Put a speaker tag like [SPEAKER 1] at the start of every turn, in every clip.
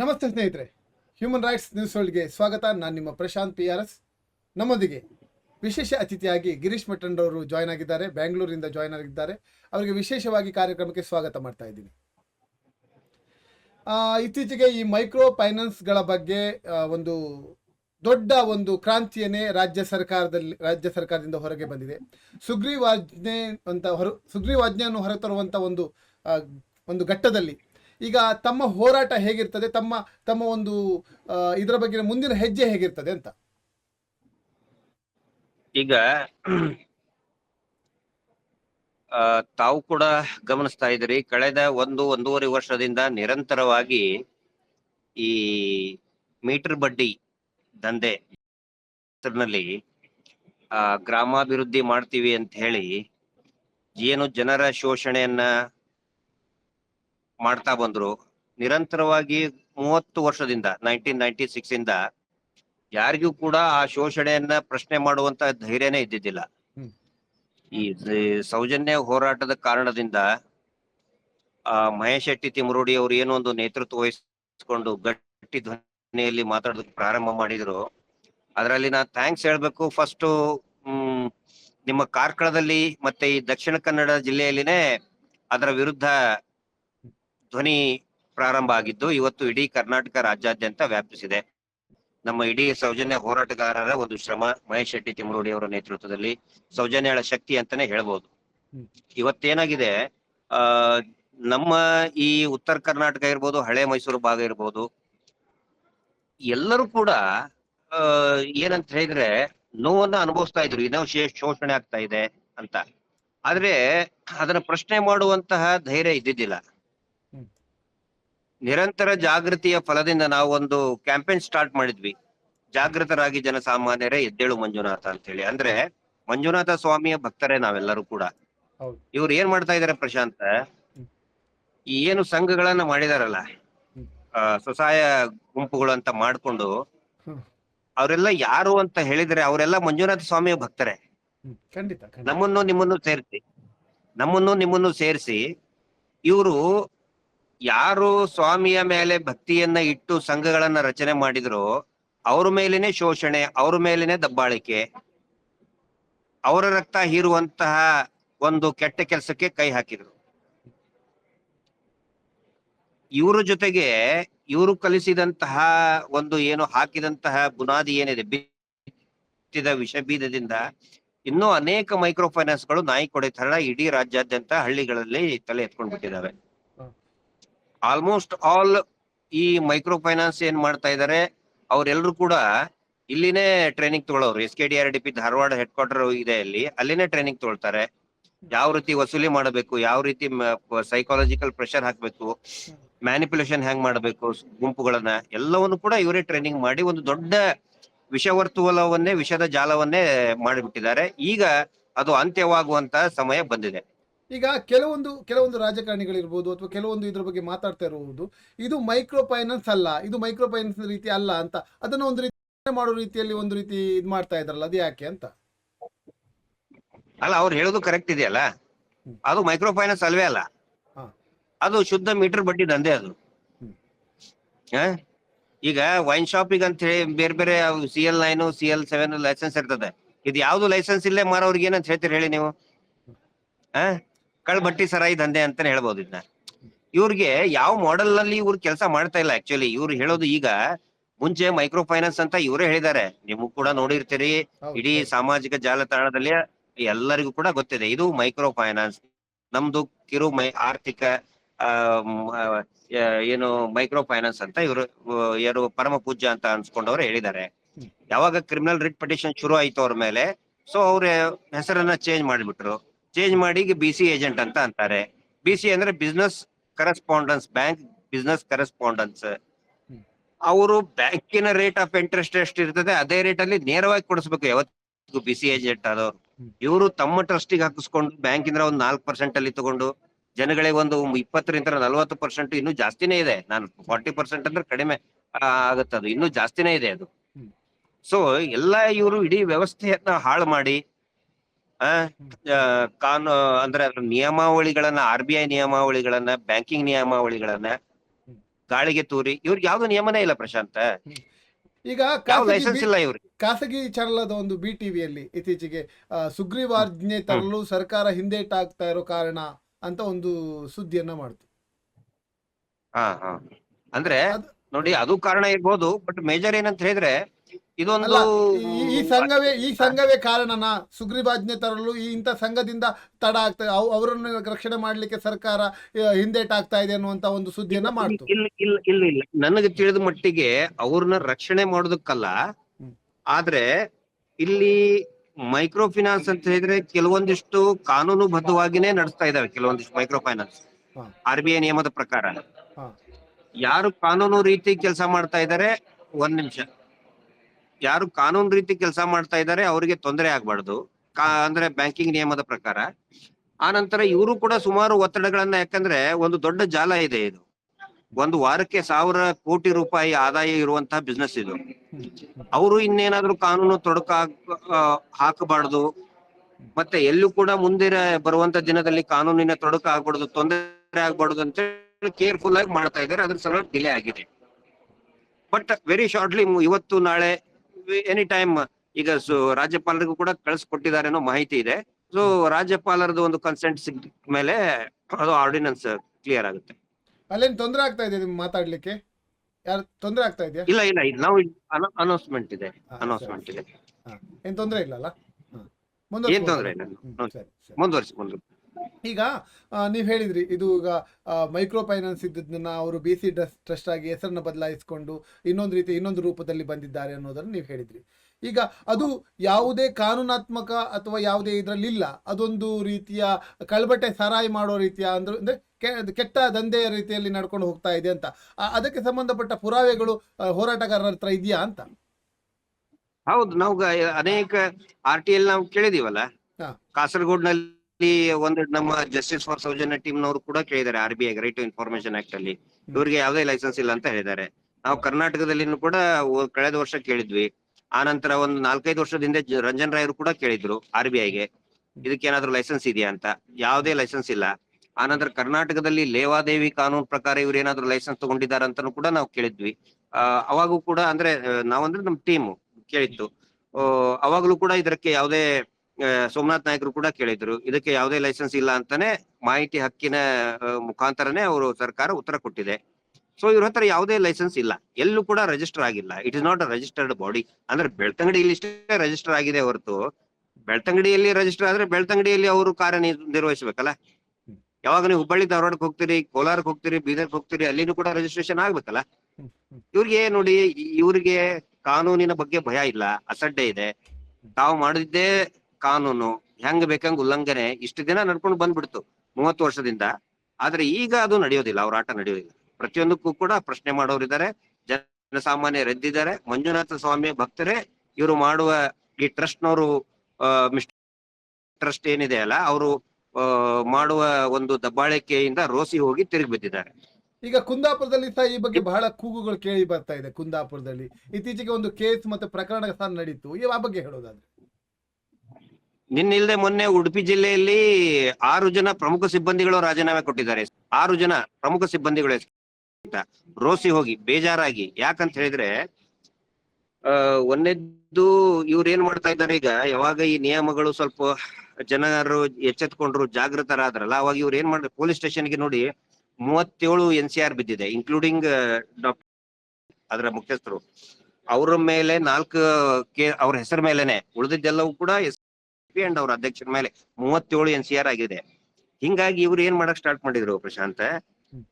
[SPEAKER 1] ನಮಸ್ತೆ ಸ್ನೇಹಿತರೆ. Human rights news ವರ್ಲ್ಡ್ಗೆ ಸ್ವಾಗತ. ನಾನು ನಿಮ್ಮ ಪ್ರಶಾಂತ್ ಪಿ ಆರ್ ಎಸ್ ನಮ್ಮೊಂದಿಗೆ ವಿಶೇಷ ಅತಿಥಿಯಾಗಿ ಗಿರೀಶ್ ಮಠಂಡ್ ಅವರು ಜಾಯ್ನ್ ಆಗಿದ್ದಾರೆ. ಬೆಂಗಳೂರಿಂದ ಜಾಯ್ನ್ ಆಗಿದ್ದಾರೆ. ಅವರಿಗೆ ವಿಶೇಷವಾಗಿ ಕಾರ್ಯಕ್ರಮಕ್ಕೆ ಸ್ವಾಗತ ಮಾಡ್ತಾ ಇದ್ದೀನಿ. ಇತ್ತೀಚೆಗೆ ಈ ಮೈಕ್ರೋ ಫೈನಾನ್ಸ್ಗಳ ಬಗ್ಗೆ ಒಂದು ದೊಡ್ಡ ಒಂದು ಕ್ರಾಂತಿಯನ್ನೇ ರಾಜ್ಯ ಸರ್ಕಾರದಲ್ಲಿ, ರಾಜ್ಯ ಸರ್ಕಾರದಿಂದ ಹೊರಗೆ ಬಂದಿದೆ. ಸುಗ್ರೀವಾಜ್ಞೆ ಅಂತ ಹೊರ, ಸುಗ್ರೀವಾಜ್ಞೆಯನ್ನು ಹೊರತರುವಂಥ ಒಂದು ಒಂದು ಘಟ್ಟದಲ್ಲಿ ಈಗ ತಮ್ಮ ಹೋರಾಟ ಹೇಗಿರ್ತದೆ, ತಮ್ಮ ತಮ್ಮ ಒಂದು ಇದರ ಬಗ್ಗೆ ಮುಂದಿನ ಹೆಜ್ಜೆ ಹೇಗಿರ್ತದೆ ಅಂತ?
[SPEAKER 2] ಈಗ ತಾವು ಕೂಡ ಗಮನಿಸ್ತಾ ಇದ್ರಿ ಕಳೆದ ಒಂದು, ಒಂದೂವರೆ ವರ್ಷದಿಂದ ನಿರಂತರವಾಗಿ ಈ ಮೀಟರ್ ಬಡ್ಡಿ ದಂಧೆ ಆ, ಗ್ರಾಮಾಭಿವೃದ್ಧಿ ಮಾಡ್ತೀವಿ ಅಂತ ಹೇಳಿ, ಏನು ಜನರ ಶೋಷಣೆಯನ್ನ ಮಾಡ್ತಾ ಬಂದ್ರು. ನಿರಂತರವಾಗಿ ಮೂವತ್ತು ವರ್ಷದಿಂದ ನೈನ್ಟೀನ್ ನೈನ್ಟಿ ಸಿಕ್ಸ್ ಇಂದ ಯಾರಿಗೂ ಕೂಡ ಆ ಶೋಷಣೆಯನ್ನ ಪ್ರಶ್ನೆ ಮಾಡುವಂತ ಧೈರ್ಯನೇ ಇದ್ದಿದ್ದಿಲ್ಲ. ಈ ಸೌಜನ್ಯ ಹೋರಾಟದ ಕಾರಣದಿಂದ ಆ ಮಹೇಶ್ ಶೆಟ್ಟಿ ತಿಮರೋಡಿ ಅವರು ಏನೋ ಒಂದು ನೇತೃತ್ವ ವಹಿಸಿಕೊಂಡು ಗಟ್ಟಿ ಧ್ವನಿಯಲ್ಲಿ ಮಾತಾಡೋದಕ್ಕೆ ಪ್ರಾರಂಭ ಮಾಡಿದ್ರು. ಅದರಲ್ಲಿ ನಾ ಥ್ಯಾಂಕ್ಸ್ ಹೇಳ್ಬೇಕು. ಫಸ್ಟ್ ಹ್ಮ್ ನಿಮ್ಮ ಕಾರ್ಕಳದಲ್ಲಿ ಮತ್ತೆ ಈ ದಕ್ಷಿಣ ಕನ್ನಡ ಜಿಲ್ಲೆಯಲ್ಲಿನೇ ಅದರ ವಿರುದ್ಧ ಧ್ವನಿ ಪ್ರಾರಂಭ ಆಗಿದ್ದು ಇವತ್ತು ಇಡೀ ಕರ್ನಾಟಕ ರಾಜ್ಯಾದ್ಯಂತ ವ್ಯಾಪಿಸಿದೆ. ನಮ್ಮ ಇಡೀ ಸೌಜನ್ಯ ಹೋರಾಟಗಾರರ ಒಂದು ಶ್ರಮ ಮಹೇಶ್ ಶೆಟ್ಟಿ ತಿಮರೋಡಿ ಅವರ ನೇತೃತ್ವದಲ್ಲಿ ಸೌಜನ್ಯಗಳ ಶಕ್ತಿ ಅಂತಾನೆ ಹೇಳ್ಬೋದು. ಇವತ್ತೇನಾಗಿದೆ? ಆ ನಮ್ಮ ಈ ಉತ್ತರ ಕರ್ನಾಟಕ ಇರ್ಬೋದು ಹಳೆ ಮೈಸೂರು ಭಾಗ ಇರ್ಬೋದು ಎಲ್ಲರೂ ಕೂಡ ಆ ಏನಂತ ಹೇಳಿದ್ರೆ ನೋವನ್ನ ಅನುಭವಿಸ್ತಾ ಇದ್ರು. ಇನ್ನೂ ಶೇ- ಶೋಷಣೆ ಆಗ್ತಾ ಇದೆ ಅಂತ. ಆದ್ರೆ ಅದನ್ನ ಪ್ರಶ್ನೆ ಮಾಡುವಂತಹ ಧೈರ್ಯ ಇದ್ದಿದ್ದಿಲ್ಲ. ನಿರಂತರ ಜಾಗೃತಿಯ ಫಲದಿಂದ ನಾವು ಒಂದು ಕ್ಯಾಂಪೇನ್ ಸ್ಟಾರ್ಟ್ ಮಾಡಿದ್ವಿ. ಜಾಗೃತರಾಗಿ ಜನಸಾಮಾನ್ಯರೇ ಎದ್ದೇಳು ಮಂಜುನಾಥ ಅಂತ ಹೇಳಿ ಅಂದ್ರೆ ಮಂಜುನಾಥ ಸ್ವಾಮಿಯ ಭಕ್ತರೇ ನಾವೆಲ್ಲರೂ ಕೂಡ. ಇವ್ರು ಏನ್ ಮಾಡ್ತಾ ಇದಾರೆ ಪ್ರಶಾಂತ? ಈ ಏನು ಸಂಘಗಳನ್ನ ಮಾಡಿದಾರಲ್ಲ ಸ್ವಸಹಾಯ ಗುಂಪುಗಳು ಅಂತ ಮಾಡ್ಕೊಂಡು. ಅವರೆಲ್ಲ ಯಾರು ಅಂತ ಹೇಳಿದ್ರೆ ಅವರೆಲ್ಲ ಮಂಜುನಾಥ ಸ್ವಾಮಿಯ ಭಕ್ತರೇ. ನಮ್ಮನ್ನು ನಿಮ್ಮನ್ನು ಸೇರಿಸಿ. ನಮ್ಮನ್ನು ನಿಮ್ಮನ್ನು ಸೇರಿಸಿ ಇವರು ಯಾರು ಸ್ವಾಮಿಯ ಮೇಲೆ ಭಕ್ತಿಯನ್ನ ಇಟ್ಟು ಸಂಘಗಳನ್ನ ರಚನೆ ಮಾಡಿದ್ರು ಅವ್ರ ಮೇಲೇನೆ ಶೋಷಣೆ, ಅವ್ರ ಮೇಲೇನೆ ದಬ್ಬಾಳಿಕೆ, ಅವರ ರಕ್ತ ಹೀರುವಂತಹ ಒಂದು ಕೆಟ್ಟ ಕೆಲಸಕ್ಕೆ ಕೈ ಹಾಕಿದ್ರು ಇವ್ರ ಜೊತೆಗೆ ಇವರು ಕಲಿಸಿದಂತಹ ಒಂದು ಏನು ಹಾಕಿದಂತಹ ಬುನಾದಿ ಏನಿದೆ, ಬಿತ್ತಿದ ವಿಷ ಬೀದದಿಂದ ಇನ್ನೂ ಅನೇಕ ಮೈಕ್ರೋ ಫೈನಾನ್ಸ್ಗಳು ನಾಯಿ ಕೊಡೆ ತರ ಇಡೀ ರಾಜ್ಯಾದ್ಯಂತ ಹಳ್ಳಿಗಳಲ್ಲಿ ತಲೆ ಎತ್ಕೊಂಡ್ ಬಿಟ್ಟಿದ್ದಾವೆ
[SPEAKER 1] ಹ.
[SPEAKER 2] ಆಲ್ಮೋಸ್ಟ್ ಆಲ್ ಈ ಮೈಕ್ರೋ ಫೈನಾನ್ಸ್ ಏನ್ ಮಾಡ್ತಾ ಇದಾರೆ ಅವರೆಲ್ಲರೂ ಕೂಡ ಇಲ್ಲಿನೇ training ತಗೊಳ್ಳೋರು. S K D R D P Dharwad head quarter ಇದೆ ಅಲ್ಲಿ, ಅಲ್ಲಿನೇ ಟ್ರೈನಿಂಗ್ ತಗೊಳ್ತಾರೆ. ಯಾವ ರೀತಿ ವಸೂಲಿ ಮಾಡಬೇಕು, ಯಾವ ರೀತಿ ಸೈಕಾಲಜಿಕಲ್ ಪ್ರೆಷರ್ ಹಾಕ್ಬೇಕು ಮ್ಯಾನಿಪುಲೇಷನ್ ಹೆಂಗ್ ಮಾಡಬೇಕು, ಗುಂಪುಗಳನ್ನ, ಎಲ್ಲವನ್ನು ಕೂಡ ಇವರೇ ಟ್ರೈನಿಂಗ್ ಮಾಡಿ ಒಂದು ದೊಡ್ಡ ವಿಷವರ್ತುವಲವನ್ನೇ, ವಿಷದ ಜಾಲವನ್ನೇ ಮಾಡಿಬಿಟ್ಟಿದ್ದಾರೆ. ಈಗ ಅದು ಅಂತ್ಯವಾಗುವಂತ ಸಮಯ ಬಂದಿದೆ.
[SPEAKER 1] ಈಗ ಕೆಲವೊಂದು ಕೆಲವೊಂದು ರಾಜಕಾರಣಿಗಳಿರ್ಬೋದು ಅಥವಾ ಕೆಲವೊಂದು ಇದ್ರ ಬಗ್ಗೆ ಮಾತಾಡ್ತಾ ಇರಬಹುದು ಇದು ಮೈಕ್ರೋ ಫೈನಾನ್ಸ್ ಅಲ್ಲ ಇದು ಮೈಕ್ರೋ ಫೈನಾನ್ಸ್ ರೀತಿ ಅಲ್ಲ ಅಂತ ಅದನ್ನ ಒಂದು ರೀತಿ ಮಾಡೋ ರೀತಿಯಲ್ಲಿ ಒಂದು ರೀತಿ ಇದು ಮಾಡ್ತಾ ಇದ್ರಲ್ಲ ಅದು ಯಾಕೆ ಅಂತ?
[SPEAKER 2] ಅಲ್ಲ ಅವ್ರು ಹೇಳೋದು ಕರೆಕ್ಟ್ ಇದೆಯಲ್ಲ. ಅದು ಮೈಕ್ರೋ ಫೈನಾನ್ಸ್ ಅಲ್ವೇ ಅಲ್ಲ.
[SPEAKER 1] ಹಾ.
[SPEAKER 2] ಅದು ಶುದ್ಧ ಮೀಟರ್ ಬಡ್ಡಿ ದಂಧೆ ಅದು. ಈಗ ವೈನ್ ಶಾಪಿಗೆ ಅಂತ ಹೇಳಿ ಬೇರೆ ಬೇರೆ C L nine C L seven licence ಇರ್ತದೆ. ಇದು ಯಾವ್ದು ಲೈಸೆನ್ಸ್ ಇಲ್ಲೇ ಮಾರೋರ್ಗೆ ಏನಂತ ಹೇಳ್ತೀರಿ ಹೇಳಿ ನೀವು? ಆ ಕಳ್ ಬಟ್ಟಿ ಸರಾಯಿ ದಂಧೆ ಅಂತಾನೆ ಹೇಳ್ಬೋದು ಇದನ್ನ ಇವ್ರಿಗೆ ಯಾವ ಮಾಡೆಲ್ನಲ್ಲಿ ಇವ್ರು ಕೆಲಸ ಮಾಡ್ತಾ ಇಲ್ಲ ಆಕ್ಚುಲಿ ಇವ್ರು ಹೇಳೋದು ಈಗ ಮುಂಚೆ ಮೈಕ್ರೋ ಫೈನಾನ್ಸ್ ಅಂತ ಇವರೇ ಹೇಳಿದ್ದಾರೆ. ನೀವು ಕೂಡ ನೋಡಿರ್ತೀರಿ. ಇಡೀ. ಸಾಮಾಜಿಕ ಜಾಲತಾಣದಲ್ಲಿ ಎಲ್ಲರಿಗೂ ಕೂಡ ಗೊತ್ತಿದೆ. ಇದು ಮೈಕ್ರೋ ಫೈನಾನ್ಸ್ ನಮ್ದು ಕಿರು ಮೈ ಆರ್ಥಿಕ ಏನು ಮೈಕ್ರೋ ಫೈನಾನ್ಸ್ ಅಂತ ಇವರು ಯಾರು ಪರಮ ಪೂಜ್ಯ ಅಂತ ಅನ್ಸ್ಕೊಂಡವ್ರು ಹೇಳಿದ್ದಾರೆ. ಯಾವಾಗ ಕ್ರಿಮಿನಲ್ ರಿಟ್ ಪಿಟಿಷನ್ ಶುರು ಆಯ್ತು ಅವ್ರ ಮೇಲೆ ಸೊ ಅವ್ರ ಹೆಸರನ್ನ ಚೇಂಜ್ ಮಾಡಿಬಿಟ್ರು. ಚೇಂಜ್ ಮಾಡಿ ಈಗ ಬಿ ಏಜೆಂಟ್ ಅಂತ ಅಂತಾರೆ. ಬಿ ಸಿ ಅಂದ್ರೆ business correspondence bank business correspondence ಅವರು ಬ್ಯಾಂಕಿನ ರೇಟ್ ಆಫ್ ಇಂಟ್ರೆಸ್ಟ್ ಎಷ್ಟು ಇರ್ತದೆ, ಅದೇ ರೇಟ್ ಅಲ್ಲಿ ನೇರವಾಗಿ ಕೊಡಿಸ್ಬೇಕು. ಯಾವತ್ತಿಗೂ ಬಿ ಸಿ ಏಜೆಂಟ್ ಆದವರು. ಇವರು ತಮ್ಮ ಟ್ರಸ್ಟಿಗೆ ಹಾಕಿಸ್ಕೊಂಡು ಬ್ಯಾಂಕಿಂದ ಒಂದು ನಾಲ್ಕು ಪರ್ಸೆಂಟ್ ಅಲ್ಲಿ ತಗೊಂಡು, ಜನಗಳಿಗೆ ಒಂದು ಇಪ್ಪತ್ತರಿಂದ ನಲವತ್ತು ಪರ್ಸೆಂಟ್ ಇನ್ನೂ ಜಾಸ್ತಿನೇ ಇದೆ. ನಾನು ಫಾರ್ಟಿ ಪರ್ಸೆಂಟ್ ಅಂದ್ರೆ ಕಡಿಮೆ ಆಗುತ್ತೆ ಆಗುತ್ತದು ಇನ್ನೂ ಜಾಸ್ತಿನೇ ಇದೆ ಅದು. ಸೊ ಎಲ್ಲ ಇವರು ಇಡೀ ವ್ಯವಸ್ಥೆಯನ್ನ ಹಾಳು ಮಾಡಿ ಕಾನೂ ಅಂದ್ರೆ ಅದ್ರ ನಿಯಮಾವಳಿಗಳನ್ನ ಆರ್ ಬಿ ಐ ನಿಯಮಾವಳಿಗಳನ್ನ ಬ್ಯಾಂಕಿಂಗ್ ನಿಯಮಾವಳಿಗಳನ್ನ ಗಾಳಿಗೆ ತೂರಿ ಇವ್ರಿಗೆ ಯಾವ್ದು ನಿಯಮನೇ ಇಲ್ಲ ಪ್ರಶಾಂತ.
[SPEAKER 1] ಈಗ ಖಾಸಗಿ
[SPEAKER 2] ಲೈಸೆನ್ಸ್ ಇಲ್ಲ ಇವ್ರಿಗೆ.
[SPEAKER 1] ಖಾಸಗಿ ಚಾನಲ್ ಒಂದು ಬಿ ಟಿವಿಯಲ್ಲಿ ಇತ್ತೀಚೆಗೆ ಸುಗ್ರೀವಾಜ್ಞೆ ತರಲು ಸರ್ಕಾರ ಹಿಂದೇಟಾಗ್ತಾ ಇರೋ ಕಾರಣ ಅಂತ ಒಂದು ಸುದ್ದಿಯನ್ನ ಮಾಡ್ತು.
[SPEAKER 2] ಹಾ ಹಾ. ಅಂದ್ರೆ
[SPEAKER 1] ಅದ್-
[SPEAKER 2] ನೋಡಿ ಅದು ಕಾರಣ ಇರ್ಬೋದು ಬಟ್ ಮೇಜರ್ ಏನಂತ ಹೇಳಿದ್ರೆ ಇದೊಂದು
[SPEAKER 1] ಈ- ಸಂಘವೇ ಈ ಸಂಘವೇ ಕಾರಣನ. ಸುಗ್ರೀವಾಜ್ಞೆ ತರಲು ಈ ಇಂಥ ಸಂಘದಿಂದ ತಡ ಆಗ್ತಾ ಅವ್- ಅವರನ್ನು ರಕ್ಷಣೆ ಮಾಡ್ಲಿಕ್ಕೆ ಸರ್ಕಾರ ಹಿಂದೇಟಾಗ್ತಾ ಇದೆ ಅನ್ನುವಂತ ಒಂದು ಸುದ್ದಿಯನ್ನ ಮಾಡ್ತು.
[SPEAKER 2] ಇಲ್ಲ ಇಲ್ಲ ಇಲ್ಲ ಇಲ್ಲ. ನನಗೆ ತಿಳಿದ ಮಟ್ಟಿಗೆ ಅವ್ರನ್ನ ರಕ್ಷಣೆ ಮಾಡೋದಕ್ಕಲ್ಲ. ಆದ್ರೆ ಇಲ್ಲಿ ಮೈಕ್ರೋ ಫಿನಾನ್ಸ್ ಅಂತ ಹೇಳಿದ್ರೆ ಕೆಲವೊಂದಿಷ್ಟು ಕಾನೂನುಬದ್ಧವಾಗಿನೇ ನಡೆಸ್ತಾ ಇದಾವೆ ಕೆಲವೊಂದಿಷ್ಟು micro finance. R B I ನಿಯಮದ ಪ್ರಕಾರ. ಯಾರು ಕಾನೂನು ರೀತಿ ಕೆಲಸ ಮಾಡ್ತಾ ಇದ್ದಾರೆ ಒಂದ್ ನಿಮಿಷ. ಯಾರು ಕಾನೂನು ರೀತಿ ಕೆಲಸ ಮಾಡ್ತಾ ಇದ್ದಾರೆ, ಅವರಿಗೆ ತೊಂದರೆ ಆಗ್ಬಾರ್ದು. ಅಂದ್ರೆ ಬ್ಯಾಂಕಿಂಗ್ ನಿಯಮದ ಪ್ರಕಾರ. ಆ ನಂತರ ಇವರು ಕೂಡ ಸುಮಾರು ಒತ್ತಡಗಳನ್ನ, ಯಾಕಂದ್ರೆ ಒಂದು ದೊಡ್ಡ ಜಾಲ ಇದೆ ಇದು. ಒಂದು ವಾರಕ್ಕೆ ಸಾವಿರ ಕೋಟಿ ರೂಪಾಯಿ ಆದಾಯ ಇರುವಂತಹ ಬಿಸ್ನೆಸ್ ಇದು. ಅವರು ಇನ್ನೇನಾದ್ರೂ ಕಾನೂನು ತೊಡಕ ಹಾಕಬಾರ್ದು. ಮತ್ತೆ ಎಲ್ಲೂ ಕೂಡ ಮುಂದಿನ ಬರುವಂತ ದಿನದಲ್ಲಿ ಕಾನೂನಿನ ತೊಡಕ ಆಗ್ಬಾರ್ದು, ತೊಂದರೆ ಆಗ್ಬಾರ್ದು ಅಂತ ಕೇರ್ಫುಲ್ ಆಗಿ ಮಾಡ್ತಾ ಇದ್ದಾರೆ. ಅದ್ರ ಸಲ ಡಿಲೇ ಆಗಿದೆ. ಬಟ್ ವೆರಿ ಶಾರ್ಟ್ಲಿ ಇವತ್ತು ನಾಳೆ ಎನಿ ಟೈಮ್ ಈಗ ಸೊ ರಾಜ್ಯಪಾಲರಿಗೂ ಕೂಡ ಕಳಿಸ್ಕೊಟ್ಟಿದ್ದಾರೆ ಅನ್ನೋ ಮಾಹಿತಿ ಇದೆ. ಸೊ ರಾಜ್ಯಪಾಲರದ ಒಂದು ಕನ್ಸೆಂಟ್ ಸಿಕ್ಕ ಮೇಲೆ ಅದು ಆರ್ಡಿನೆನ್ಸ್ ಕ್ಲಿಯರ್ ಆಗುತ್ತೆ.
[SPEAKER 1] ಅಲ್ಲೇನು ತೊಂದರೆ ಆಗ್ತಾ ಇದೆ ನಿಮ್ಗೆ ಮಾತಾಡ್ಲಿಕ್ಕೆ? ಯಾರು ತೊಂದರೆ ಆಗ್ತಾ ಇದೆಯಾ?
[SPEAKER 2] ಇಲ್ಲ ಇಲ್ಲ ಇದು ನಾವು ಅನೌನ್ಸ್ಮೆಂಟ್ ಇದೆ. ಅನೌನ್ಸ್ಮೆಂಟ್ ಇದೆ.
[SPEAKER 1] ಏನು ತೊಂದರೆ ಇಲ್ಲಲ್ಲ.
[SPEAKER 2] ಏನ್. ತೊಂದ್ರೆ ಇಲ್ಲ. ಮುಂದುವರಿಸಿ ಮುಂದುವರಿಸಿ.
[SPEAKER 1] ಈಗ ನೀವು ಹೇಳಿದ್ರಿ ಇದು ಈಗ ಮೈಕ್ರೋ ಫೈನಾನ್ಸ್ ಇದ್ದದನ್ನ ಅವರು ಬಿ ಸಿ ಟ್ರಸ್ಟ್ ಆಗಿ ಹೆಸರನ್ನ ಬದಲಾಯಿಸಿಕೊಂಡು ಇನ್ನೊಂದು ರೀತಿ ಇನ್ನೊಂದು ರೂಪದಲ್ಲಿ ಬಂದಿದ್ದಾರೆ ಅನ್ನೋದನ್ನು ನೀವು ಹೇಳಿದ್ರಿ. ಈಗ ಅದು ಯಾವುದೇ ಕಾನೂನಾತ್ಮಕ ಅಥವಾ ಯಾವುದೇ ಇದರಲ್ಲಿ ಇಲ್ಲ ಅದೊಂದು ರೀತಿಯ ಕಳ್ಬಟ್ಟೆ ಸರಾಯಿ ಮಾಡೋ ರೀತಿಯ ಅಂದ್ರೆ ಅಂದ್ರೆ ಕೆಟ್ಟ ದಂಧೆಯ ರೀತಿಯಲ್ಲಿ ನಡ್ಕೊಂಡು ಹೋಗ್ತಾ ಇದೆ ಅಂತ. ಅದಕ್ಕೆ ಸಂಬಂಧಪಟ್ಟ ಪುರಾವೆಗಳು ಹೋರಾಟಗಾರರ ಹತ್ರ ಇದೆಯಾ ಅಂತ?
[SPEAKER 2] ಹೌದು ನಾವು ಅನೇಕ ಆರ್ ಟಿ ಎಲ್ ನಾವು ಕೇಳಿದೀವಲ್ಲ. ಕಾಸರಗೋಡ್ನಲ್ಲಿ ಒಂದು ನಮ್ಮ ಜಸ್ಟಿಸ್ ಫಾರ್ ಸೌಜನ್ಯ ಟೀಮ್ ನವರು ಕೂಡ ಕೇಳಿದ್ದಾರೆ R B I right to information act ಅಲ್ಲಿ. ಇವರಿಗೆ ಯಾವುದೇ ಲೈಸೆನ್ಸ್ ಇಲ್ಲ ಅಂತ ಹೇಳಿದ್ದಾರೆ. ನಾವು ಕರ್ನಾಟಕದಲ್ಲಿ ಕೂಡ ಕಳೆದ ವರ್ಷ ಕೇಳಿದ್ವಿ. ಆ ನಂತರ ಒಂದು ನಾಲ್ಕೈದು ವರ್ಷದ ಹಿಂದೆ ರಂಜನ್ ರಾಯರು ಕೂಡ ಕೇಳಿದ್ರು ಆರ್ ಬಿ ಐಗೆ ಇದಕ್ಕೆ ಏನಾದ್ರು ಲೈಸೆನ್ಸ್ ಇದೆಯಾ ಅಂತ. ಯಾವುದೇ ಲೈಸೆನ್ಸ್ ಇಲ್ಲ. ಆನಂತರ ನಂತರ ಕರ್ನಾಟಕದಲ್ಲಿ ಲೇವಾದೇವಿ ಕಾನೂನು ಪ್ರಕಾರ ಇವರು ಏನಾದ್ರು ಲೈಸೆನ್ಸ್ ತಗೊಂಡಿದ್ದಾರೆ ಅಂತಾನು ಕೂಡ ನಾವು ಕೇಳಿದ್ವಿ. ಅವಾಗೂ ಕೂಡ ಅಂದ್ರೆ ನಾವಂದ್ರೆ ನಮ್ ಟೀಮ್ ಕೇಳಿತ್ತು. ಅವಾಗಲೂ ಕೂಡ ಇದಕ್ಕೆ ಯಾವುದೇ ಸೋಮನಾಥ್ ನಾಯಕರು ಕೂಡ ಕೇಳಿದ್ರು. ಇದಕ್ಕೆ ಯಾವುದೇ ಲೈಸೆನ್ಸ್ ಇಲ್ಲ ಅಂತಾನೆ ಮಾಹಿತಿ ಹಕ್ಕಿನ ಮುಖಾಂತರನೇ ಅವರು ಸರ್ಕಾರ ಉತ್ತರ ಕೊಟ್ಟಿದೆ. ಸೊ ಇವ್ರ ಹತ್ರ ಯಾವುದೇ ಲೈಸೆನ್ಸ್ ಇಲ್ಲ. ಎಲ್ಲೂ ಕೂಡ ರಿಜಿಸ್ಟರ್ ಆಗಿಲ್ಲ. It is not a registered body ಅಂದ್ರೆ ಬೆಳ್ತಂಗಡಿಯಲ್ಲಿ ಇಷ್ಟೇ ರಿಜಿಸ್ಟರ್ ಆಗಿದೆ ಹೊರತು, ಬೆಳ್ತಂಗಡಿಯಲ್ಲಿ ರಿಜಿಸ್ಟರ್ ಆದ್ರೆ ಬೆಳ್ತಂಗಡಿಯಲ್ಲಿ ಅವರು ಕಾರ್ಯ ನಿರ್ವಹಿಸಬೇಕಲ್ಲ? ಯಾವಾಗ ನೀವು ಹುಬ್ಬಳ್ಳಿ ಧಾರವಾಡಕ್ಕೆ ಹೋಗ್ತೀರಿ, ಕೋಲಾರಕ್ಕೆ ಹೋಗ್ತೀರಿ, ಬೀದರ್ಗೆ ಹೋಗ್ತೀರಿ, ಅಲ್ಲಿನೂ ಕೂಡ ರಿಜಿಸ್ಟ್ರೇಷನ್ ಆಗ್ಬೇಕಲ್ಲ. ಇವ್ರಿಗೆ ನೋಡಿ, ಇವ್ರಿಗೆ ಕಾನೂನಿನ ಬಗ್ಗೆ ಭಯ ಇಲ್ಲ. ಅಸಡ್ಡೆ ಇದೆ. ತಾವು ಮಾಡಿದ್ದೇ ಕಾನೂನು ಹೆಂಗ್ ಬೇಕಂಗ ಉಲ್ಲಂಘನೆ ಇಷ್ಟು ದಿನ ನಡ್ಕೊಂಡು ಬಂದ್ಬಿಡ್ತು ಮೂವತ್ತು ವರ್ಷದಿಂದ. ಆದ್ರೆ ಈಗ ಅದು ನಡೆಯೋದಿಲ್ಲ, ಅವ್ರ ಆಟ ನಡೆಯೋದಿಲ್ಲ. ಪ್ರತಿಯೊಂದಕ್ಕೂ ಕೂಡ ಪ್ರಶ್ನೆ ಮಾಡೋರಿದ್ದಾರೆ ಜನಸಾಮಾನ್ಯ ರೆದ್ದಿದ್ದಾರೆ ಮಂಜುನಾಥ ಸ್ವಾಮಿ ಭಕ್ತರೇ, ಇವರು ಮಾಡುವ ಈ ಟ್ರಸ್ಟ್ನವರು ಟ್ರಸ್ಟ್ ಏನಿದೆ ಅಲ್ಲ, ಅವರು ಮಾಡುವ ಒಂದು ದಬ್ಬಾಳಿಕೆಯಿಂದ ರೋಸಿ ಹೋಗಿ ತಿರುಗಿ ಬಿದ್ದಿದ್ದಾರೆ.
[SPEAKER 1] ಈಗ ಕುಂದಾಪುರದಲ್ಲಿ ಸಹ ಈ ಬಗ್ಗೆ ಬಹಳ ಕೂಗುಗಳು ಕೇಳಿ ಬರ್ತಾ ಇದೆ ಕುಂದಾಪುರದಲ್ಲಿ. ಇತ್ತೀಚೆಗೆ ಒಂದು ಕೇಸ್ ಮತ್ತೆ ಪ್ರಕರಣ ಸಹ ನಡೀತು. ಈ ಬಗ್ಗೆ ಹೇಳೋದಾದ್ರೆ.
[SPEAKER 2] ನಿನ್ನಿಲ್ದೆ ಮೊನ್ನೆ ಉಡುಪಿ ಜಿಲ್ಲೆಯಲ್ಲಿ ಆರು ಜನ ಪ್ರಮುಖ ಸಿಬ್ಬಂದಿಗಳು ರಾಜೀನಾಮೆ ಕೊಟ್ಟಿದ್ದಾರೆ. ಆರು ಜನ ಪ್ರಮುಖ ಸಿಬ್ಬಂದಿಗಳು ರೋಸಿ ಹೋಗಿ, ಬೇಜಾರಾಗಿ. ಯಾಕಂತ ಹೇಳಿದ್ರೆ, ಆ, ಒಂದೇದ್ದು ಇವ್ರು ಏನ್ ಮಾಡ್ತಾ ಇದ್ದಾರೆ ಈಗ? ಯಾವಾಗ ಈ ನಿಯಮಗಳು ಸ್ವಲ್ಪ ಜನರು ಎಚ್ಚೆತ್ಕೊಂಡ್ರು, ಜಾಗೃತರಾದ್ರಲ್ಲ, ಅವಾಗ ಇವ್ರು ಏನ್ ಮಾಡಿದ್ರು ಪೊಲೀಸ್ ಸ್ಟೇಷನ್ಗೆ ನೋಡಿ ಮೂವತ್ತೇಳು ಎನ್ ಸಿ ಆರ್ ಬಿದ್ದಿದೆ ಇನ್ಕ್ಲೂಡಿಂಗ್ ಡಾಕ್ಟರ್ ಅದರ ಮುಖ್ಯಸ್ಥರು. ಅವರ ಮೇಲೆ ನಾಲ್ಕು ಕೆ, ಅವ್ರ ಹೆಸರ ಮೇಲೆನೆ ಉಳಿದಿದ್ದೆಲ್ಲವೂ ಕೂಡ ಅಂಡ್ ಅವ್ರ ಅಧ್ಯಕ್ಷರ ಮೇಲೆ ಮೂವತ್ತೇಳು ಎನ್ ಸಿ ಆರ್ ಆಗಿದೆ. ಹಿಂಗಾಗಿ ಇವ್ರು ಏನ್ ಮಾಡಕ್ ಸ್ಟಾರ್ಟ್ ಮಾಡಿದ್ರು ಪ್ರಶಾಂತ್?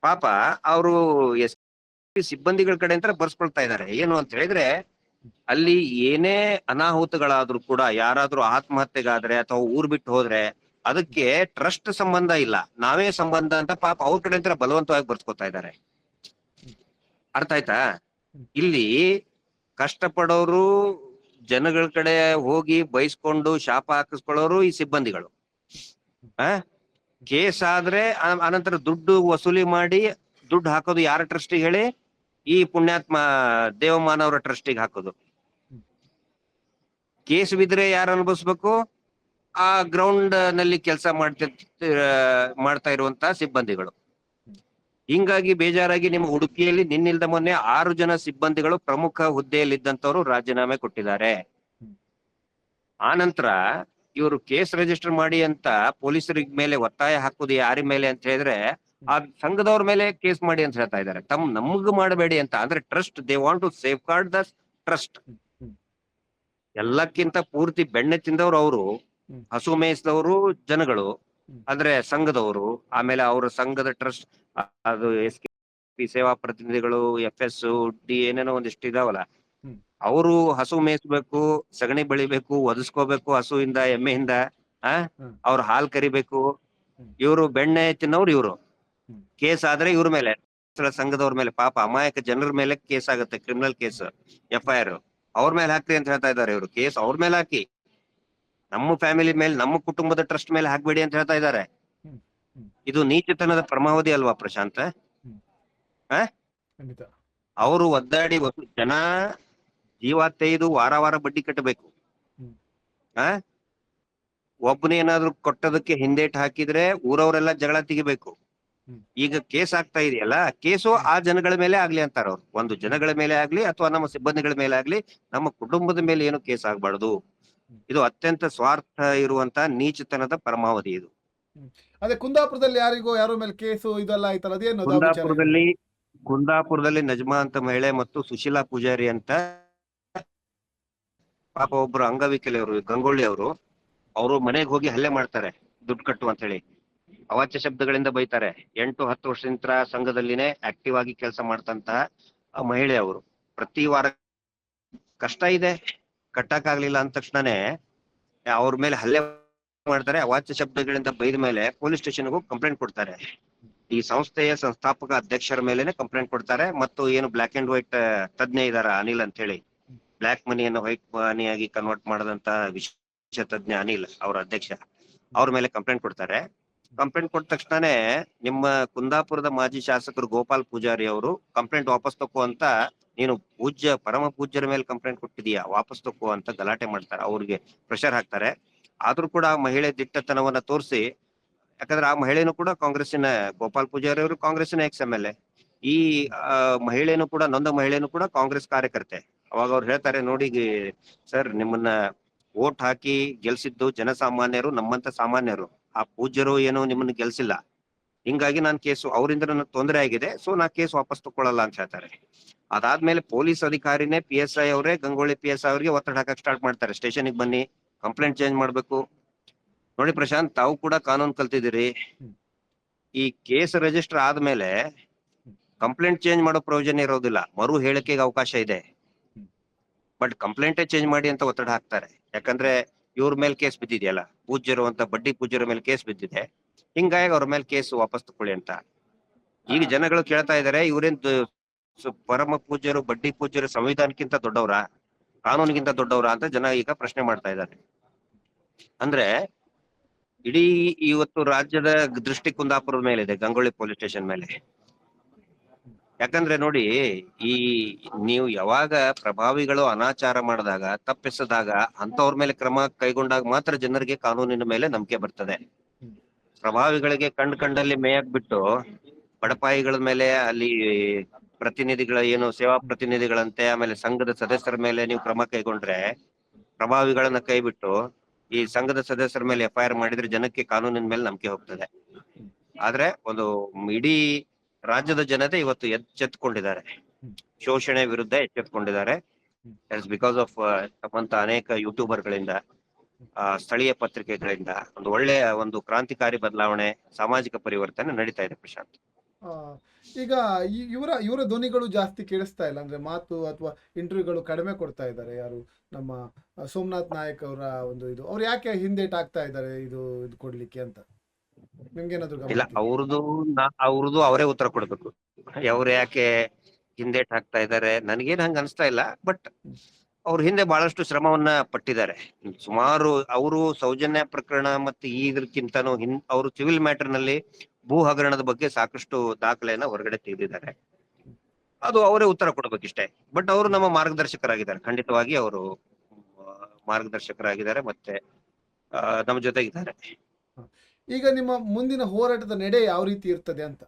[SPEAKER 2] ಪಾಪ ಅವರು ಎಸ್ ಸಿಬ್ಬಂದಿಗಳ ಕಡೆ ಅಂತ ಬರ್ಸ್ಕೊಳ್ತಾ ಇದ್ದಾರೆ ಏನು ಅಂತ ಹೇಳಿದ್ರೆ ಅಲ್ಲಿ ಏನೇ ಅನಾಹುತಗಳಾದ್ರೂ ಕೂಡ ಯಾರಾದ್ರೂ ಆತ್ಮಹತ್ಯೆಗಾದ್ರೆ ಅಥವಾ ಊರ್ ಬಿಟ್ಟು ಹೋದ್ರೆ ಅದಕ್ಕೆ ಟ್ರಸ್ಟ್ ಸಂಬಂಧ ಇಲ್ಲ. ನಾವೇ ಸಂಬಂಧ ಅಂತ ಪಾಪ ಅವ್ರ ಕಡೆ ಅಂತ ಬಲವಂತವಾಗಿ ಬರ್ಸ್ಕೊತಾ ಇದ್ದಾರೆ ಅರ್ಥ ಆಯ್ತಾ? ಇಲ್ಲಿ ಕಷ್ಟಪಡೋರು ಜನಗಳ ಕಡೆ ಹೋಗಿ ಬೈಸ್ಕೊಂಡು ಶಾಪ ಹಾಕಿಸ್ಕೊಳ್ಳೋರು ಈ ಸಿಬ್ಬಂದಿಗಳು. ಆ? ಕೇಸ್ ಆದ್ರೆ ಆನಂತರ ದುಡ್ಡು ವಸೂಲಿ ಮಾಡಿ ದುಡ್ಡು ಹಾಕೋದು ಯಾರ ಟ್ರಸ್ಟಿಗೆ ಹೇಳಿ? ಈ ಪುಣ್ಯಾತ್ಮ, ದೇವಮಾನವರ ಟ್ರಸ್ಟಿಗೆ ಹಾಕೋದು. ಕೇಸ್ ಬಿದ್ರೆ ಯಾರು ಅನುಭವಿಸ್ಬೇಕು? ಆ ಗ್ರೌಂಡ್ನಲ್ಲಿ ಕೆಲಸ ಮಾಡ್ತಿ ಮಾಡ್ತಾ ಇರುವಂತ ಸಿಬ್ಬಂದಿಗಳು. ಹಿಂಗಾಗಿ ಬೇಜಾರಾಗಿ ನಿಮ್ಮ ಉಡುಪಿಯಲ್ಲಿ ನಿನ್ನಿಲ್ದ ಮೊನ್ನೆ ಆರು ಜನ ಸಿಬ್ಬಂದಿಗಳು ಪ್ರಮುಖ ಹುದ್ದೆಯಲ್ಲಿದ್ದಂತವರು ರಾಜೀನಾಮೆ ಕೊಟ್ಟಿದ್ದಾರೆ ಆ ನಂತರ ಇವರು ಕೇಸ್ ರಿಜಿಸ್ಟರ್ ಮಾಡಿ ಅಂತ ಪೊಲೀಸರ ಮೇಲೆ ಒತ್ತಾಯ ಹಾಕುದು ಯಾರಿ ಮೇಲೆ ಅಂತ ಹೇಳಿದ್ರೆ ಆ ಸಂಘದವ್ರ ಮೇಲೆ ಕೇಸ್ ಮಾಡಿ ಅಂತ ಹೇಳ್ತಾ ಇದ್ದಾರೆ ತಮ್ ನಮಗ್ ಮಾಡಬೇಡಿ ಅಂತ ಅಂದ್ರೆ trust, they want to safeguard the trust ಎಲ್ಲಕ್ಕಿಂತ ಪೂರ್ತಿ ಬೆಣ್ಣೆ ತಿಂದವ್ರು ಅವರು. ಹಸು ಮೇಯಿಸಿದವರು ಜನಗಳು. ಅಂದ್ರೆ ಸಂಘದವರು ಆಮೇಲೆ ಅವ್ರ ಸಂಘದ ಟ್ರಸ್ಟ್ ಅದು ಎಸ್ ಪಿ ಸೇವಾ ಪ್ರತಿನಿಧಿಗಳು ಎಫ್ ಎಸ್ ಡಿ ಏನೇನೋ ಒಂದಿಷ್ಟು ಇದಾವಲ್ಲ. ಅವರು ಹಸು ಮೇಯಿಸ್ಬೇಕು ಸಗಣಿ ಬೆಳಿಬೇಕು ಒದಸ್ಕೋಬೇಕು ಹಸುವಿಂದ ಎಮ್ಮೆಯಿಂದ ಆ. ಅವ್ರ ಹಾಲ್ ಕರಿಬೇಕು. ಇವರು ಬೆಣ್ಣೆ ತಿನ್ನೋರು ಇವರು
[SPEAKER 1] ಕೇಸ್
[SPEAKER 2] ಕೇಸ್ ಆದ್ರೆ ಇವ್ರ ಮೇಲೆ ಸಂಘದವ್ರ ಮೇಲೆ ಪಾಪ ಅಮಾಯಕ ಜನರ ಮೇಲೆ ಕೇಸ್ ಆಗುತ್ತೆ criminal case F I R ಅವ್ರ ಮೇಲೆ ಹಾಕ್ರಿ ಅಂತ ಹೇಳ್ತಾ ಇದಾರೆ ಇವರು ಕೇಸ್ ಅವ್ರ ಮೇಲೆ ಹಾಕಿ ನಮ್ಮ ಫ್ಯಾಮಿಲಿ ಮೇಲೆ ನಮ್ಮ ಕುಟುಂಬದ ಟ್ರಸ್ಟ್ ಮೇಲೆ ಹಾಕ್ಬೇಡಿ ಅಂತ ಹೇಳ್ತಾ ಇದ್ದಾರೆ. ಇದು ನೀಚತನದ ಪರಮಾವಧಿ ಅಲ್ವಾ ಪ್ರಶಾಂತ್? ಅವರು ಒದ್ದಾಡಿ ಜನ ಜೀವ ತೆಗೆದು ವಾರ ವಾರ ಬಡ್ಡಿ ಕಟ್ಟಬೇಕು. ಆ ಒಬ್ಬನೇ ಏನಾದ್ರು ಕೊಟ್ಟದಕ್ಕೆ ಹಿಂದೇಟ್ ಹಾಕಿದ್ರೆ ಊರವರೆಲ್ಲ ಜಗಳ ತೆಗಿಬೇಕು. ಈಗ ಕೇಸ್ ಆಗ್ತಾ ಇದೆಯಲ್ಲ ಕೇಸು ಆ ಜನಗಳ ಮೇಲೆ ಆಗ್ಲಿ ಅಂತಾರ ಅವ್ರು ಒಂದು ಜನಗಳ ಮೇಲೆ ಆಗ್ಲಿ ಅಥವಾ ನಮ್ಮ ಸಿಬ್ಬಂದಿಗಳ ಮೇಲೆ ಆಗ್ಲಿ ನಮ್ಮ ಕುಟುಂಬದ ಮೇಲೆ ಏನು ಕೇಸ್ ಆಗ್ಬಾರ್ದು? ಇದು ಅತ್ಯಂತ ಸ್ವಾರ್ಥ ಇರುವಂತ ನೀಚತನದ ಪರಮಾವಧಿ ಇದು.
[SPEAKER 1] ಅದೇ ಕುಂದಾಪುರದಲ್ಲಿ ಯಾರಿಗೋ ಯಾರೋ ಮೇಲೆ ಕೇಸು ಇದೆಲ್ಲ ಆಯ್ತಲ್ಲ ಅದೇನು?
[SPEAKER 2] ಕುಂದಾಪುರದಲ್ಲಿ ಕುಂದಾಪುರದಲ್ಲಿ ನಜ್ಮಾ ಅಂತ ಮಹಿಳೆ ಮತ್ತು ಸುಶೀಲಾ ಪೂಜಾರಿ ಅಂತ ಪಾಪ ಒಬ್ರು ಅಂಗವಿಕಲೆಯವರು ಗಂಗೊಳ್ಳಿ ಅವರು ಅವರು ಮನೆಗೆ ಹೋಗಿ ಹಲ್ಲೆ ಮಾಡ್ತಾರೆ ದುಡ್ಡು ಕಟ್ಟು ಅಂತ ಹೇಳಿ. ಅವಾಚ್ಯ ಶಬ್ದಗಳಿಂದ ಬೈತಾರೆ. ಎಂಟು ಹತ್ತು ವರ್ಷದಿಂದ ಸಂಘದಲ್ಲಿನೇ ಆಕ್ಟಿವ್ ಆಗಿ ಕೆಲಸ ಮಾಡ್ತಂತಹ ಆ ಮಹಿಳೆ ಅವರು. ಪ್ರತಿ ವಾರ ಕಷ್ಟ ಇದೆ. ಕಟ್ಟಕ್ಕಾಗ್ಲಿಲ್ಲ ಅಂದ ತಕ್ಷಣನೇ, ಅವ್ರ ಮೇಲೆ ಹಲ್ಲೆ ಮಾಡ್ತಾರೆ, ಅವಾಚ್ಯ ಶಬ್ದಗಳಿಂದ ಬೈದ ಮೇಲೆ ಪೊಲೀಸ್ ಸ್ಟೇಷನ್ಗೂ ಕಂಪ್ಲೇಂಟ್ ಕೊಡ್ತಾರೆ. ಈ ಸಂಸ್ಥೆಯ ಸಂಸ್ಥಾಪಕ ಅಧ್ಯಕ್ಷರ ಮೇಲೆನೆ ಕಂಪ್ಲೇಂಟ್ ಕೊಡ್ತಾರೆ, ಮತ್ತು ಏನು ಬ್ಲಾಕ್ ಅಂಡ್ ವೈಟ್ ತಜ್ಞ ಇದಾರ ಅನಿಲ್ ಅಂತ ಹೇಳಿ ಬ್ಲಾಕ್ ಮನಿಯನ್ನು ವೈಟ್ ಮನಿಯಾಗಿ ಕನ್ವರ್ಟ್ ಮಾಡದಂತ ವಿಶೇಷ ತಜ್ಞ ಅನಿಲ್, ಅವರ ಅಧ್ಯಕ್ಷ, ಅವ್ರ ಮೇಲೆ ಕಂಪ್ಲೇಂಟ್ ಕೊಡ್ತಾರೆ. ಕಂಪ್ಲೇಂಟ್ ಕೊಟ್ಟ ತಕ್ಷಣನೇ ನಿಮ್ಮ ಕುಂದಾಪುರದ ಮಾಜಿ ಶಾಸಕರು ಗೋಪಾಲ್ ಪೂಜಾರಿ ಅವರು ಕಂಪ್ಲೇಂಟ್ ವಾಪಸ್ ತಕೋ ಅಂತ ನೀನು ಪೂಜ್ಯ, ಪರಮ ಪೂಜ್ಯರ ಮೇಲೆ ಕಂಪ್ಲೇಂಟ್ ಕೊಟ್ಟಿದೀಯಾ ವಾಪಸ್ ತಕ್ಕು ಅಂತ ಗಲಾಟೆ ಮಾಡ್ತಾರೆ. ಅವ್ರಿಗೆ ಪ್ರೆಷರ್ ಹಾಕ್ತಾರೆ. ಆದ್ರೂ ಕೂಡ ಆ ಮಹಿಳೆ ದಿಟ್ಟತನವನ್ನ ತೋರಿಸಿ, ಯಾಕಂದ್ರೆ ಆ ಮಹಿಳೆನೂ ಕೂಡ ಕಾಂಗ್ರೆಸ್ಸಿನ ಗೋಪಾಲ್ ಪೂಜಾರಿ ಅವರು ಕಾಂಗ್ರೆಸ್ಸಿನ ಎಕ್ಸ್ ಎಂ ಎಲ್ ಎ ಈ ಮಹಿಳೆನೂ ಕೂಡ, ನೊಂದ ಮಹಿಳೆನೂ ಕೂಡ ಕಾಂಗ್ರೆಸ್ ಕಾರ್ಯಕರ್ತೆ. ಅವಾಗ ಅವ್ರು ಹೇಳ್ತಾರೆ, ನೋಡಿ ಸರ್, ನಿಮ್ಮನ್ನ ವೋಟ್ ಹಾಕಿ ಗೆಲ್ಸಿದ್ದು ಜನಸಾಮಾನ್ಯರು, ನಮ್ಮಂತ ಸಾಮಾನ್ಯರು. ಆ ಪೂಜ್ಯರು ಏನು ನಿಮ್ಮನ್ನ ಗೆಲ್ಸಿಲ್ಲ. ಹಿಂಗಾಗಿ ನಾನು ಕೇಸು ಅವರಿಂದ ನನ್ನ ತೊಂದರೆ ಆಗಿದೆ. ಸೊ, ನಾ ಕೇಸ್ ವಾಪಸ್ ತಕೊಳ್ಳಲ್ಲ ಅಂತ ಹೇಳ್ತಾರೆ. ಅದಾದ್ಮೇಲೆ ಪೊಲೀಸ್ ಅಧಿಕಾರಿನೇ ಪಿ ಎಸ್ ಐ ಅವರೇ ಗಂಗೋಳಿ ಪಿ ಎಸ್ ಐ ಅವರಿಗೆ ಒತ್ತಡ ಹಾಕಕ್ ಸ್ಟಾರ್ಟ್ ಮಾಡ್ತಾರೆ. ಸ್ಟೇಷನ್ಗೆ ಬನ್ನಿ ಕಂಪ್ಲೇಂಟ್ ಚೇಂಜ್ ಮಾಡ್ಬೇಕು. ನೋಡಿ ಪ್ರಶಾಂತ್ ತಾವು ಕೂಡ ಕಾನೂನು ಕಲ್ತಿದ್ದೀರಿ. ಈ ಕೇಸ್ ರಿಜಿಸ್ಟರ್ ಆದ್ಮೇಲೆ ಕಂಪ್ಲೇಂಟ್ ಚೇಂಜ್ ಮಾಡೋ ಪ್ರಯೋಜನ ಇರೋದಿಲ್ಲ. ಮರು ಹೇಳಿಕೆಗೆ ಅವಕಾಶ ಇದೆ. ಬಟ್ ಕಂಪ್ಲೇಂಟೇ ಚೇಂಜ್ ಮಾಡಿ ಅಂತ ಒತ್ತಡ ಹಾಕ್ತಾರೆ. ಯಾಕಂದ್ರೆ ಇವ್ರ ಮೇಲೆ ಕೇಸ್ ಬಿದ್ದಿದೆಯಲ್ಲ ಪೂಜ್ಯರು ಅಂತ ಬಡ್ಡಿ ಪೂಜ್ಯರ ಮೇಲೆ ಕೇಸ್ ಬಿದ್ದಿದೆ. ಹಿಂಗಾಗಿ ಅವ್ರ ಮೇಲೆ ಕೇಸ್ ವಾಪಸ್ ತಕೊಳ್ಳಿ ಅಂತ. ಈಗ ಜನಗಳು ಕೇಳ್ತಾ ಇದಾರೆ ಇವ್ರೇನ್ ಪರಮ ಪೂಜ್ಯರು, ಬಡ್ಡಿ ಪೂಜ್ಯರು ಸಂವಿಧಾನಕ್ಕಿಂತ ದೊಡ್ಡವರ? ಕಾನೂನಿಗಿಂತ ದೊಡ್ಡವರ ಅಂತ ಜನ ಈಗ ಪ್ರಶ್ನೆ ಮಾಡ್ತಾ ಇದ್ದಾರೆ. ಅಂದ್ರೆ ಇಡೀ ಇವತ್ತು ರಾಜ್ಯದ ದೃಷ್ಟಿ ಕುಂದಾಪುರದ ಮೇಲೆ ಇದೆ ಗಂಗೊಳ್ಳಿ ಪೊಲೀಸ್ ಸ್ಟೇಷನ್ ಮೇಲೆ. ಯಾಕಂದ್ರೆ ನೋಡಿ, ಈ ನೀವು ಯಾವಾಗ ಪ್ರಭಾವಿಗಳು ಅನಾಚಾರ ಮಾಡಿದಾಗ, ತಪ್ಪಿಸದಾಗ ಅಂತವ್ರ ಮೇಲೆ ಕ್ರಮ ಕೈಗೊಂಡಾಗ ಮಾತ್ರ ಜನರಿಗೆ ಕಾನೂನಿನ ಮೇಲೆ ನಂಬಿಕೆ ಬರ್ತದೆ. ಪ್ರಭಾವಿಗಳಿಗೆ ಕಂಡ್ ಕಂಡಲ್ಲಿ ಮೇಯಕ್ ಬಿಟ್ಟು ಬಡಪಾಯಿಗಳ ಮೇಲೆ ಅಲ್ಲಿ ಪ್ರತಿನಿಧಿಗಳ ಏನು ಸೇವಾ ಪ್ರತಿನಿಧಿಗಳಂತೆ ಆಮೇಲೆ ಸಂಘದ ಸದಸ್ಯರ ಮೇಲೆ ನೀವು ಕ್ರಮ ಕೈಗೊಂಡ್ರೆ ಪ್ರಭಾವಿಗಳನ್ನ ಕೈ ಬಿಟ್ಟು ಈ ಸಂಘದ ಸದಸ್ಯರ ಮೇಲೆ ಎಫ್ ಮಾಡಿದ್ರೆ ಜನಕ್ಕೆ ಕಾನೂನಿನ ಮೇಲೆ ನಂಬಿಕೆ ಹೋಗ್ತದೆ. ಆದ್ರೆ ಒಂದು ಇಡೀ ರಾಜ್ಯದ ಜನತೆ ಇವತ್ತು ಎಚ್ಚೆತ್ಕೊಂಡಿದ್ದಾರೆ. ಶೋಷಣೆ ವಿರುದ್ಧ ಎಚ್ಚೆತ್ಕೊಂಡಿದ್ದಾರೆ. ಬಿಕಾಸ್ ಆಫ್ ತಮ್ಮಂತ ಅನೇಕ ಯೂಟ್ಯೂಬರ್ ಗಳಿಂದ ಆ, ಸ್ಥಳೀಯ ಪತ್ರಿಕೆಗಳಿಂದ ಒಂದು ಒಳ್ಳೆಯ ಒಂದು ಕ್ರಾಂತಿಕಾರಿ ಬದಲಾವಣೆ ಸಾಮಾಜಿಕ ಪರಿವರ್ತನೆ ನಡೀತಾ ಇದೆ ಪ್ರಶಾಂತ್.
[SPEAKER 1] ಈಗ ಇವರ ಇವರ ಧ್ವನಿಗಳು ಜಾಸ್ತಿ ಕೇಳಿಸ್ತಾ ಇಲ್ಲ. ಅಂದ್ರೆ ಮಾತು ಅಥವಾ ಇಂಟರ್ವ್ಯೂಗಳು ಕಡಿಮೆ ಕೊಡ್ತಾ ಇದ್ದಾರೆ ಯಾರು? ನಮ್ಮ ಸೋಮನಾಥ್ ನಾಯಕ್ ಅವರ ಒಂದು ಇದು. ಅವ್ರು ಯಾಕೆ ಹಿಂದೇಟ್ ಆಗ್ತಾ ಇದ್ದಾರೆ ಇದು ಇದು ಕೊಡ್ಲಿಕ್ಕೆ ಅಂತ? ನಿಮ್ಗೇನಾದ್ರು
[SPEAKER 2] ಇಲ್ಲ? ಅವ್ರದ್ದು ಅವ್ರದ್ದು ಅವರೇ ಉತ್ತರ ಕೊಡ್ಬೇಕು. ಅವ್ರು ಯಾಕೆ ಹಿಂದೇಟ್ ಆಗ್ತಾ ಇದ್ದಾರೆ? ನನ್ಗೇನ್ ಹಂಗ ಅನ್ಸ್ತಾ ಇಲ್ಲ ಬಟ್ ಅವ್ರ ಹಿಂದೆ ಬಹಳಷ್ಟು ಶ್ರಮವನ್ನ ಪಟ್ಟಿದ್ದಾರೆ. ಸುಮಾರು ಅವರು ಸೌಜನ್ಯ ಪ್ರಕರಣ ಮತ್ತೆ ಇದಕ್ಕಿಂತನೂ ಹಿಂದ್ ಅವರು ಸಿವಿಲ್ ಮ್ಯಾಟರ್ನಲ್ಲಿ ಭೂ ಹಗರಣದ ಬಗ್ಗೆ ಸಾಕಷ್ಟು ದಾಖಲೆಯನ್ನ ಹೊರಗಡೆ ತೆಗೆದಿದ್ದಾರೆ. ಅದು ಅವರೇ ಉತ್ತರ ಕೊಡ್ಬೇಕಿಷ್ಟೇ. ಬಟ್ ಅವರು ನಮ್ಮ ಮಾರ್ಗದರ್ಶಕರಾಗಿದ್ದಾರೆ. ಖಂಡಿತವಾಗಿ ಅವರು ಮಾರ್ಗದರ್ಶಕರಾಗಿದ್ದಾರೆ ಮತ್ತೆ ನಮ್ಮ ಜೊತೆಗಿದ್ದಾರೆ.
[SPEAKER 1] ಈಗ ನಿಮ್ಮ ಮುಂದಿನ ಹೋರಾಟದ ನಡೆ ಯಾವ ರೀತಿ ಇರ್ತದೆ ಅಂತ?